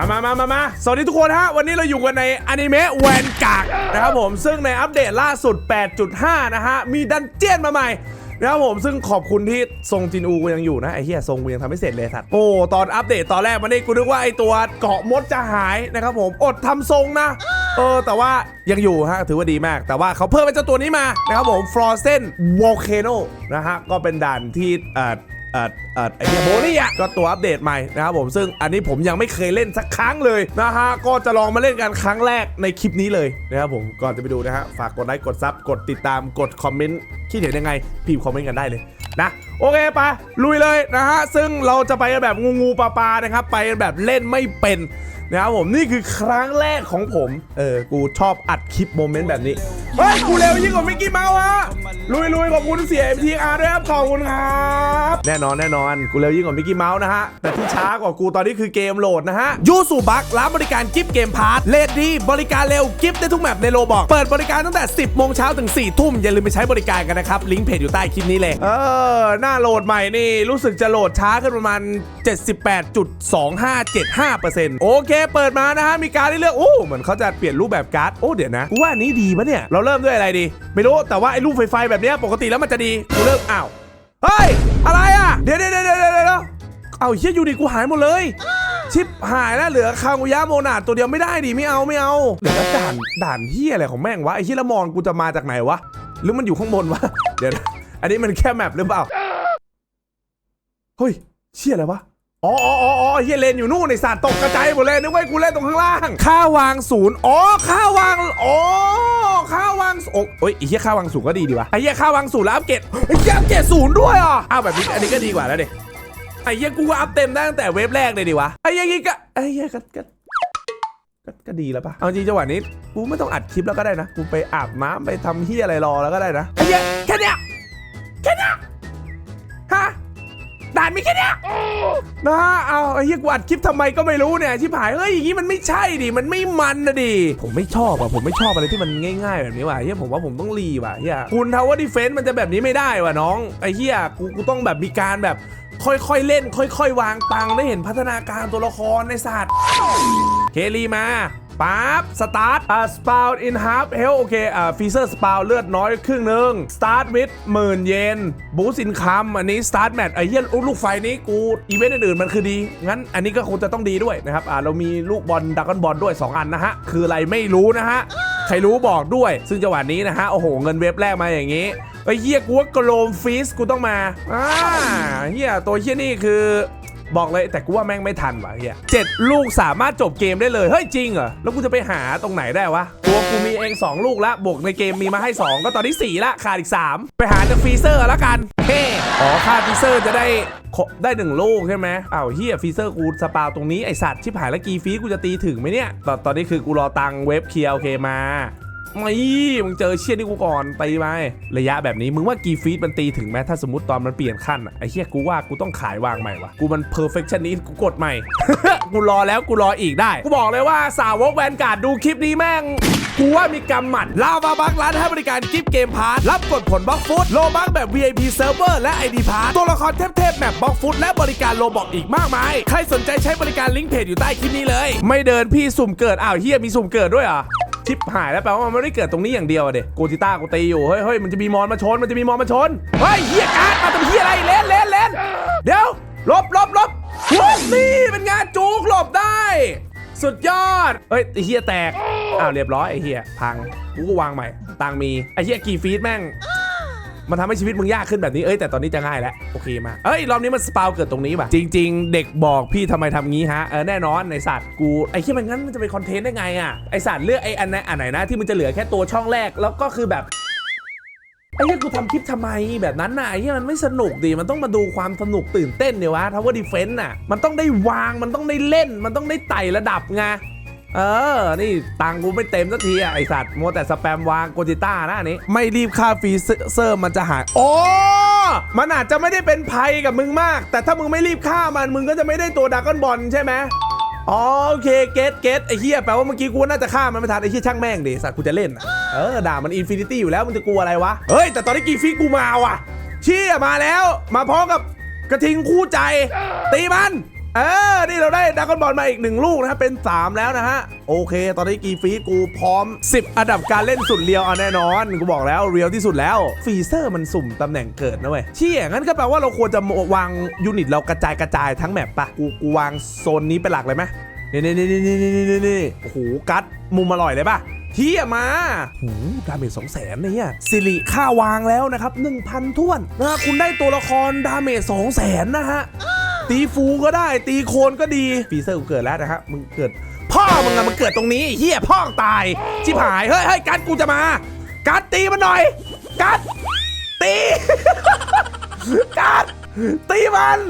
มามามามามาสวัสดีทุกคนฮะ วันนี้เราอยู่กันในอนิเมะแวนกากนะครับผม ซึ่งในอัปเดตล่าสุด 8.5 นะฮะ มีดันเจียนมาใหม่นะครับผมซึ่งขอบคุณที่ทรงจินอูกูยังอยู่นะ ไอ้เหี้ยทรงกูยังทำไม่เสร็จเลยสัตว์โอ้ตอนอัปเดตตอนแรกมันนี่กูนึกว่าไอ้ตัวเกาะมดจะหายนะครับผมอดทำทรงนะ เออ แต่ว่ายังอยู่ฮะ ถือว่าดีมาก แต่ว่าเขาเพิ่มเป็นเจ้าตัวนี้มานะครับผม Frozen Volcano นะฮะ ก็เป็นด่านที่ เอ่อเอ่อไอเดียโบนี่อะก็ตัวอัปเดตใหม่นะครับผมซึ่งอันนี้ผมยังไม่เคยเล่นสักครั้งเลยนะฮะก็จะลองมาเล่นกันครั้งแรกในคลิปนี้เลยนะครับผมก่อนจะไปดูนะฮะฝากกดไลค์กดซับกดติดตามกดคอมเมนต์คิดเห็นยังไงพิมพ์คอมเมนต์กันได้เลยนะโอเคไปลุยเลยนะฮะซึ่งเราจะไปแบบงูงูปลาปลานะครับไปแบบเล่นไม่เป็น นะครับผมนี่คือครั้งแรกของผม เออ กูชอบอัดคลิปโมเมนต์แบบนี้ เฮ้ย กูเร็วยิ่งกว่ามิกกี้เมาส์ฮะลุยลุยขอบคุณเสีย MTR ด้วยครับ ขอบคุณครับ แน่นอนแน่นอน กูเร็วยิ่งกว่ามิกกี้เมาส์นะฮะ แต่ที่ช้ากว่ากูตอนนี้คือเกมโหลดนะฮะยูสูบักรับบริการกิฟต์เกมพาร์ทเลดดีบริการเร็วกิฟต์ได้ทุกแมปในโลบอกเปิดบริการตั้งแต่ 10โมงเช้าถึง4ทุ่มอย่าลืมไปใช้บริการกันนะครับลิงก์เพจอยู่ใต้คลิปนี้เลยเออหน้าโหลดใหม่นี่รู้สึกจะโหลดช้าขึ้นประมาณ 78.2575%โอเคเปิดมานะฮะมีการดให้เลือกโอ้เหมือนเขาจะเปลี่ยนรูปแบบการ์ดโอ้เดี๋ยวนะกูว่านี้ดีปะเนี่ยเราเริ่มด้วยอะไรดี ไม่รู้แต่ว่าไอ้รูปไฟๆแบบเนี้ยปกติแล้วมันจะดีกูเริ่มอ้าวเฮ้ยอะไรอะเดี๋ยวเดี๋ยวเดี๋ยวเดี๋ยวเดี๋ยวเอาเฮียอยู่ดีกูหายหมดเลยชิปหายแล้วเหลือคา ngu ยะโมนาตัวเดียวไม่ได้ดิไม่เอาไม่เอาเหลือด่านด่านเฮียอะไรของแม่งวะไอ้เฮียละมอนกูจะมาจากไหนวะหรือมันอยู่ข้างบนวะเดี๋ยวนะอันนี้มันแค่แมปหรือเปล่าเฮ้ยเชี่ยอะไรวะ อ๋ออ๋ออ๋อเฮียเลนอยู่นู่นในสารตกกระจายหมดเลยนึกว่ากูเล่นตรงข้างล่าง ค่าวางศูนย์อ๋อค่าวางอ๋อค่าวางโอ้ยไอ้เฮียค่าวางศูนย์ก็ดีดีวะไอ้เฮียค่าวางศูนย์แล้วอัปเกรดไอ้เฮียอัปเกรดศูนย์ด้วยอะอ้าวแบบนี้อันนี้ก็ดีกว่าแล้วเด็ไอ้เฮียกูก็อัพเต็มได้ตั้งแต่เว็บแรกเลยดิวะไอ้เฮียงี้ก็ไอ้เฮียก็ก็ก็ก็ดีแล้วปะเอาจริงจังหวะนี้กูไม่ต้องอัดคลิปแล้วก็ได้นะกูไปอาบน้ำไปทำเฮียอะไรรอแล้วก็ได้นะไอ้เฮียแค่เนี้ยแค่เนี้ยฮะานมีแค่เนี้ยนะเอาไอ้เหี้ยกูอัดคลิปทำไมก็ไม่รู้เนี่ยชิบหายเฮ้ยอย่างงี้มันไม่ใช่ดิมันไม่มันนะดิผมไม่ชอบอะผมไม่ชอบอะไรที่มันง่าย ๆ แบบนี้ว่ะเฮียผมว่าผมต้องรีว่ะเฮียคุณทาวเวอร์ดิเฟนต์มันจะแบบนี้ไม่ได้ว่ะน้องไอ้เฮียกูกูต้องแบบมีการแบบค่อยๆเล่น ค่อย ๆ วางตังค์ได้เห็นพัฒนาการตัวละครในสัตว์เคลีมา ปั๊บสตาร์ทอ่าสปาวอินฮาร์ฟเฮลโอเคอ่าฟีเซอร์สปาวเลือดน้อยครึ่งหนึ่งสตาร์ทวิดหมื่นเยนบูสินคัมอันนี้สตาร์ทแมทไอ้เหี้ยลูกไฟนี้กูอีเวนต์อื่นๆมันคือดี งั้นอันนี้ก็คงจะต้องดีด้วยนะครับอ่าเรามีลูกบอลดักกอนบอลด้วย 2 อันนะฮะ คืออะไรไม่รู้นะฮะ ใครรู้บอกด้วย ซึ่งจังหวะนี้นะฮะ โอ้โห เงินเว็บแรกมาอย่างนี้ไอ้เหี้ยกูว่ากโลมฟีสกูต้องมาอ่าเหี้ยตัวเหี้ยนี่คือ บอกเลยแต่กูว่าแม่งไม่ทันว่ะเฮียเจ็ดลูกสามารถจบเกมได้เลย เฮ้ยจริงเหรอ แล้วกูจะไปหาตรงไหนได้วะ ตัวกูมีเอง 2 ลูกละบวกในเกมมีมาให้ 2 ก็ตอนนี้4ละขาดอีก 3 ไปหาจากฟรีเซอร์ละกัน เฮ้อ๋อค่าฟรีเซอร์จะได้ได้1ลูกใช่ไหมอ้าวเฮียฟรีเซอร์กูสปาวตรงนี้ไอสัตว์ชิบหายแล้วกีฟีกูจะตีถึงไหมเนี่ย ตอนตอนนี้คือกูรอตังเว็บเคลียร์โอเคมา ไม่มึงเจอเชี่ยนี่กูก่อนตีไประยะแบบนี้มึงว่ากี่ฟีตมันตีถึงไหมถ้าสมมติตอนมันเปลี่ยนขั้นอะไอ้เชี่ยกูว่ากูต้องขายวางใหม่วะกูมัน perfectionist กูกดใหม่ กูรอแล้วกูรออีกได้ กูบอกเลยว่าสาวกแวนการ์ดดูคลิปนี้แม่งกูว่ามีกำหมัดลาวาบักร้านให้บริการกิฟต์เกมพาร์ทรับกดผลบล็อกฟุตโลบักแบบ VIP Server และ ID พาร์ตัวละครเทพๆแบบบล็อกฟุตและบริการโลบอกอีกมากมาย ใครสนใจใช้บริการลิงก์เพจอยู่ใต้คลิปนี้เลย ไม่เดินพี่สุ่มเกิดอ้าวเฮียมีสุ่มเกิดด้วยเหรอ ชิปหายแล้วแปลว่ามันไม่ได้เกิดตรงนี้อย่างเดียวอะเด็กโกจิต้ากูตีอยู่เฮ้ยเฮ้ยมันจะมีมอนมาชนมันจะมีมอนมาชนเฮ้ยเฮียการ์ดมาทำเฮียอะไรเลนเลนเลนเดี๋ยวลบลบลบลบนี่เป็นงานจุกหลบได้ สุดยอดเฮ้ยไอเฮียแตกอ้าวเรียบร้อยไอเฮียพังกูก็วางใหม่ตังมีไอเฮียกี่ฟีดแม่ง มันทำให้ชีวิตมึงยากขึ้นแบบนี้ เอ้ยแต่ตอนนี้จะง่ายแล้วโอเคมาเอ้ยรอบนี้มันสปาวเกิดตรงนี้ว่ะจริง ๆ เด็กบอกพี่ทำไมทำงี้ฮะเออแน่นอนในสัตว์กูไอ้ที่มันงั้นมันจะเป็นคอนเทนต์ได้ไงอะไอสัตว์เลือกไออันไหนอันไหนนะที่มันจะเหลือแค่ตัวช่องแรกแล้วก็คือแบบไอ้เหี้ยกูทำคลิปทำไมแบบนั้นน่ะไอ้เหี้ยมันไม่สนุกดิมันต้องมาดูความสนุกตื่นเต้นเดี๋ยววะทาวเวอร์ดีเฟนต์น่ะมันต้องได้วางมันต้องได้เล่นมันต้องได้ไต่ระดับไง เออ นี่ตังค์กูไม่เต็มสักทีอะไอสัตว์มัวแต่สแปมวางโกจิต้านะอันนี้ ไม่รีบค่าฟรีเซอร์มันจะหายโอ้มันอาจจะไม่ได้เป็นภัยกับมึงมาก แต่ถ้ามึงไม่รีบฆ่ามันมึงก็จะไม่ได้ตัวดากอนบอลใช่ไหมอ๋อโอเคเกตเกตไอ้เหี้ยแปลว่าเมื่อกี้กูน่าจะฆ่ามันไม่ทันไอ้เหี้ยช่างแม่งดิสัตว์กูจะเล่นอะเออด่ามันอินฟินิตี้อยู่แล้วมึงจะกลัวอะไรวะ เฮ้ย แต่ตอนนี้กีฟีกูมาว่ะเชี่ยมาแล้ว มาพร้อมกับกระทิงคู่ใจ ตีมัน เออนี่เราได้ดักบอลมาอีกหนึ่งลูกนะครับเป็น 3 แล้วนะฮะ โอเค ตอนนี้กีฟีกูพร้อม 10 อันดับการเล่นสุดเรียวเอาแน่นอน กูบอกแล้วเรียวที่สุดแล้ว ฟีเซอร์มันสุ่มตำแหน่งเกิดนะเว้ยเชี่ยงั้นก็แปลว่าเราควรจะวางยูนิตเรากระจายกระจายทั้งแมปปะกูกูวางโซนนี้เป็นหลักเลยไหมนี่นี่นี่นี่นี่นี่นี่โอ้โหกัดมุมอร่อยเลยปะเที่ยมาหูดาเมจสองแสนเนี่ยสิริค่าวางแล้วนะครับ1,000ท้วนนะฮะคุณได้ตัวละครดาเมจสองแสนนะฮะ ตีฟูก็ได้ ตีโคนก็ดีฟีเซอร์กูเกิดแล้วนะฮะมึงเกิด พ่อมึงอะมันเกิดตรงนี้เฮียพ่อตายชิบหายเฮ้ยเฮ้ยกัดกูจะมากัดตีมันหน่อยกัดตีกัดตีมัน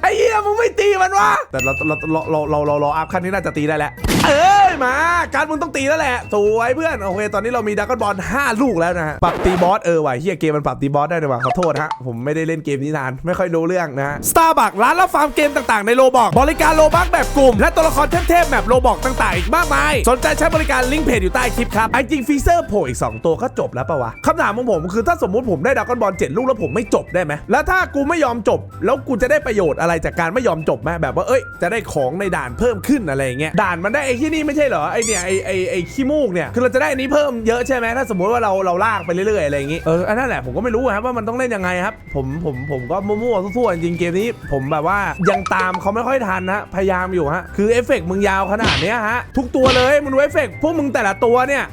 ไอ้เหี้ยมึงไม่ตีมันวะแต่เราเราเราเราเราเราเราอัพขั้นนี้น่าจะตีได้แล้วเออ มาการมึงต้องตีแล้วแหละ สวยเพื่อน โอเค ตอนนี้เรามีดักกอนบอล5ลูกแล้วนะฮะปรับตีบอสเออว่ะเฮียเกมมันปรับตีบอสได้ด้วยว่ะขอโทษฮะผมไม่ได้เล่นเกมนี้นานไม่ค่อยรู้เรื่องนะฮะ Starbucks ร้านรับฟาร์มเกมต่างๆในโลบอกบริการโลบักแบบกลุ่ม และตัวละครเทพๆแบบโลบอกต่างๆอีกมากมายสนใจใช้บริการลิงก์เพจอยู่ใต้คลิปครับไอจริงฟีเซอร์โผล่อีก2ตัวก็จบแล้วปะวะคำถามของผมคือถ้าสมมุติผมได้ดักกอนบอล7ลูกแล้วผมไม่จบได้ไหมแล้วถ้ากูไม่ยอมจบ แล้วกูจะได้ประโยชน์อะไรจากการไม่ยอมจบไหมแบบว่าเอ้ยจะได้ของในด่านเพิ่มขึ้นอะไรเงี้ยด่านมันได้ไอ้ที่นี่ไม่ใช่เหรอไอเนี่ยไอไอไอขี้มูกเนี่ยคือเราจะได้อันนี้เพิ่มเยอะใช่ไหมถ้าสมมติว่าเราเราลากไปเรื่อยๆอะไรอย่างงี้เอออันนั้นแหละผมก็ไม่รู้ครับว่ามันต้องเล่นยังไงครับผมผมผมก็มั่วๆทั่วๆจริงเกมนี้ ผมแบบว่ายังตามเขาไม่ค่อยทันนะพยายามอยู่ฮะคือเอฟเฟกต์มึงยาวขนาดเนี้ยฮะทุกตัวเลยมึงดูเอฟเฟกต์พวกมึงแต่ละตัวเนี่ย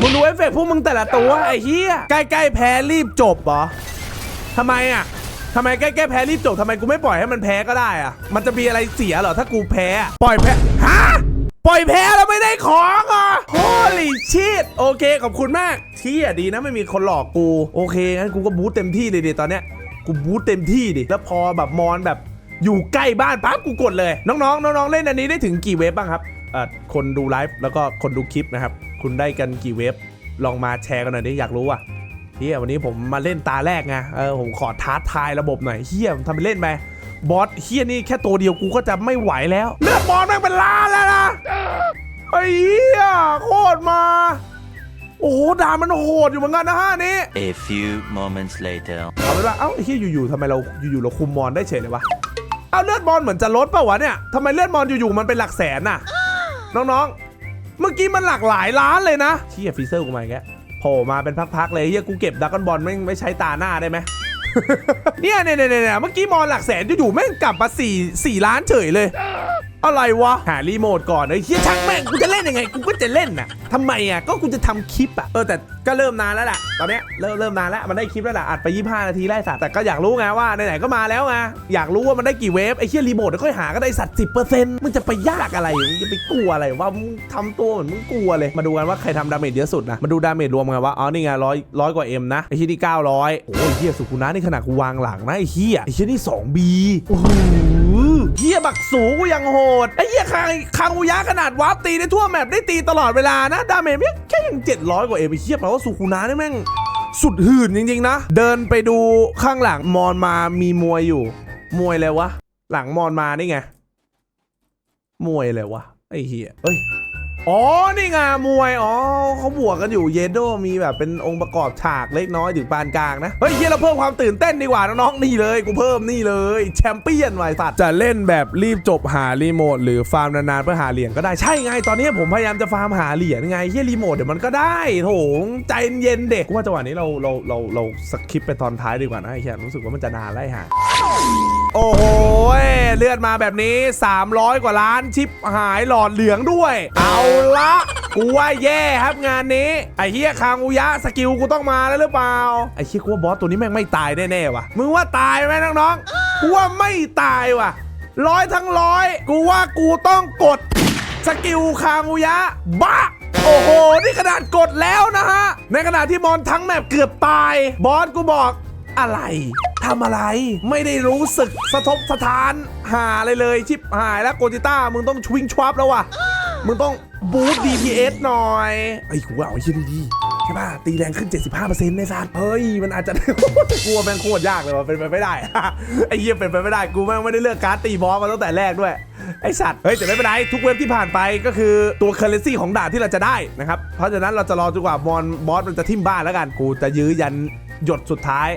มึงดูเอฟเฟกต์พวกมึงแต่ละตัวไอ้เหี้ยใกล้ๆแพ้รีบจบเหรอทำไมอะทำไมใกล้ๆแพ้รีบจบทำไมกูไม่ปล่อยให้มันแพ้ก็ได้อะมันจะมีอะไรเสียเหรอถ้ากูแพ้ ปล่อยแพ้ฮะ ปล่อยแพ้แล้วไม่ได้ของอะ Holy shit โอเคขอบคุณมากที่ยดีนะไม่มีคนหลอกกู โอเคงั้นกูก็บูตเต็มที่เลยดิตอนเนี้ยกูบูตเต็มที่ดิแล้วพอแบบมอนแบบอยู่ใกล้บ้านปั๊บกูกดเลย น้องๆน้องๆเล่นอันนี้ได้ถึงกี่เวฟบ้างครับเอ่อคนดูไลฟ์แล้วก็คนดูคลิปนะครับ คุณได้กันกี่เวฟลองมาแชร์กันหน่อยดิอยากรู้อะเฮียวันนี้ผมมาเล่นตาแรกไงเออผมขอท้าทายระบบหน่อยเฮียทำไปเล่นไป บอสเฮียนี่แค่ตัวเดียวกูก็จะไม่ไหวแล้ว เลือดบอลแม่งเป็นล้านแล้วนะไอ้เฮียโคตรมา โอ้โหด่ามันโหดอยู่เหมือนกันนะฮะอันนี้ A few moments later. เอาเป็นว่าเอ้าไอ้เฮียอยู่ๆทำไมเราอยู่ๆเราคุมมอนได้เฉยเลยวะเอาเลือดบอลเหมือนจะลดเปล่าวะเนี่ยทำไมเลือดบอลอยู่ๆมันเป็นหลักแสนน่ะ น้องๆ เมื่อกี้มันหลักหลายล้านเลยนะเชี่ยฟีเซอร์กูมาอีกแล้วโผล่มาเป็นพักๆเลยเฮียกูเก็บดักกอนบอลไม่ไม่ใช้ตาหน้าได้ไหม เนี่ยเนี่ยเนี่ยเมื่อกี้มอนหลักแสนอยู่ๆแม่งกลับมา4 4ล้านเฉยเลย อะไรวะ หารีโมทก่อนเฮ้ยเฮียช่างแม่งกูจะเล่นยังไงกูก็จะเล่นน่ะทำไมอะก็กูจะทำคลิปอะเออแต่ก็เริ่มนานแล้วแหละตอนเนี้ยเริ่มเริ่มนานแล้วมันได้คลิปแล้วแหละอัดไป 25 นาทีไล่สัตว์แต่ก็อยากรู้ไงว่าไหนๆก็มาแล้วไงอยากรู้ว่ามันได้กี่เวฟไอ้เฮียรีโมทเดี๋ยวค่อยหาก็ได้สัตว์สิบเปอร์เซ็นต์มึงจะไปยากอะไรมึงจะไปกลัวอะไรว่ามึงทำตัวเหมือนมึงกลัวเลยมาดูกันว่าใครทำดาเมจเยอะสุดนะมาดูดาเมจรวมกันว่าอ๋อนี่ไงร้อยร้อยกว่าเอ็มนะไอ้เฮียนี่900โอ้ยเฮียสุกุนะนี่ขนาดกูวางหลังนะไอ้เฮียไอ้เฮียนี่ 2B โอ้โหเฮียบักสูกูยังโหดไอ้เฮียคางคางอุยะขนาดวาร์ปตีได้ทั่วแมปได้ตีตลอดเวลานะดาเมจแม่งแค่ยัง700กว่าเอ็มไอ้เฮียแปลว่าสุขุนานี่แม่งสุดหื่นจริง ๆ นะ เดินไปดูข้างหลังมอนมามีมวยอยู่ มวยเลยวะ หลังมอนมานี่ไง มวยเลยวะไอ้เหี้ยเอ้ย อ๋อ นี่ไงมวย อ๋อเขาบวกกันอยู่เยโดมีแบบเป็นองค์ประกอบฉากเล็กน้อยถึงปานกลางนะ เฮ้ยเฮียเราเพิ่มความตื่นเต้นดีกว่าน้องๆนี่เลย กูเพิ่มนี่เลย แชมเปี้ยนไวสัตว์จะเล่นแบบรีบจบหารีโมทหรือฟาร์มนานๆเพื่อหาเหรียญก็ได้ใช่ไง ตอนนี้ผมพยายามจะฟาร์มหาเหรียญไงเฮียรีโมทเดี๋ยวมันก็ได้โถงใจเย็นเด็กกูว่าจังหวะนี้เราเราเราเราสคิปไปตอนท้ายดีกว่านะไอ้เฮียรู้สึกว่ามันจะนานไล่หาโอ้โหเลือดมาแบบนี้ 300 กว่าล้านชิปหายหลอดเหลืองด้วย เอาละกูว่าแย่ครับงานนี้ ไอ้เฮียคางอุยะสกิลกูต้องมาแล้วหรือเปล่า ไอ้เฮียกูว่าบอสตัวนี้แม่งไม่ตายแน่ๆว่ะ มึงว่าตายไหมน้องๆกูว่าไม่ตายว่ะ ร้อยทั้งร้อย กูว่ากูต้องกด สกิลคางอุยะบ้าโอ้โห นี่ขนาดกดแล้วนะฮะ ในขณะที่มอนทั้งแมปเกือบตาย บอสกูบอกอะไรทำอะไรไม่ได้รู้สึกสะทบสะท้านหาอะไรเลยชิปหายแล้วโกจิต้ามึงต้องชวิงชวับแล้วว่ะ มึงต้องบูสต์ DPS หน่อยไอ้กูว่าเอาไอ้เหี้ยดีๆใช่ป่ะตีแรงขึ้น 75%ในสัตว์เฮ้ย มันอาจจะ กลัวแม่งโคตรยากเลยว่ะเป็นไปไม่ได้ ไอ้เหี้ยเป็นไปไม่ได้กูแม่งไม่ได้เลือกการดตีบอสมาตั้งแต่แรกด้วย ไอ้สัตว์เฮ้ยแต่ไม่เป็นไรทุกเว็บที่ผ่านไปก็คือตัวเคอร์เรนซีของด่านที่เราจะได้นะครับเพราะฉะนั้นเราจะรอจนกว่ามอนบอสมันจะทิ่มบ้านแล้วกันกูจะยื้อยันหยดสุดท้าย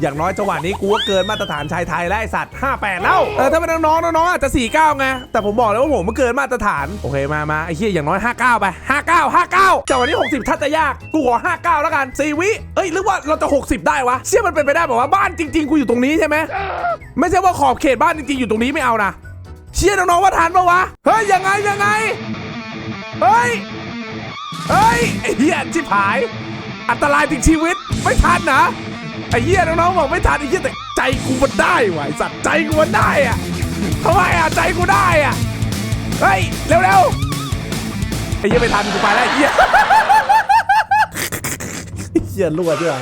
อย่างน้อยจังหวะนี้กูก็เกินมาตรฐานชายไทยแล้วไอสัตว์ 58 แล้ว เออถ้าเป็นน้องๆน้องๆอาจจะ 49 ไง แต่ผมบอกเลยว่าผมมันเกินมาตรฐาน โอเคมามาไอ้เหี้ยอย่างน้อย 59 ไป 59 59จากวันนี้ 60ถ้าจะยาก กูขอ 59 แล้วกัน4วิเอ้ยหรือว่าเราจะ 60 ได้วะ เชื่อมันเป็นไปได้บอกว่าบ้านจริง ๆ กูอยู่ตรงนี้ใช่ไหมไม่ใช่ว่าขอบเขตบ้านจริงๆอยู่ตรงนี้ไม่เอานะ เชื่อน้องๆว่าทันปะวะ เฮ้ยยังไงยังไง เฮ้ย เฮ้ยไอ้เหี้ยชิบหาย อันตรายถึงชีวิตไม่ทันนะ ไอ้เหี้ยน้องๆบอกไม่ทันไอ้เหี้ยแต่ใจกูมันได้ว่ะไอ้สัตว์ใจกูมันได้อะทำไมอะใจกูได้อะเฮ้ยเร็วๆไอ้เหี้ยไม่ทันกูไปแล้วไอ้เหี้ยเหี้ยรั่วด้วย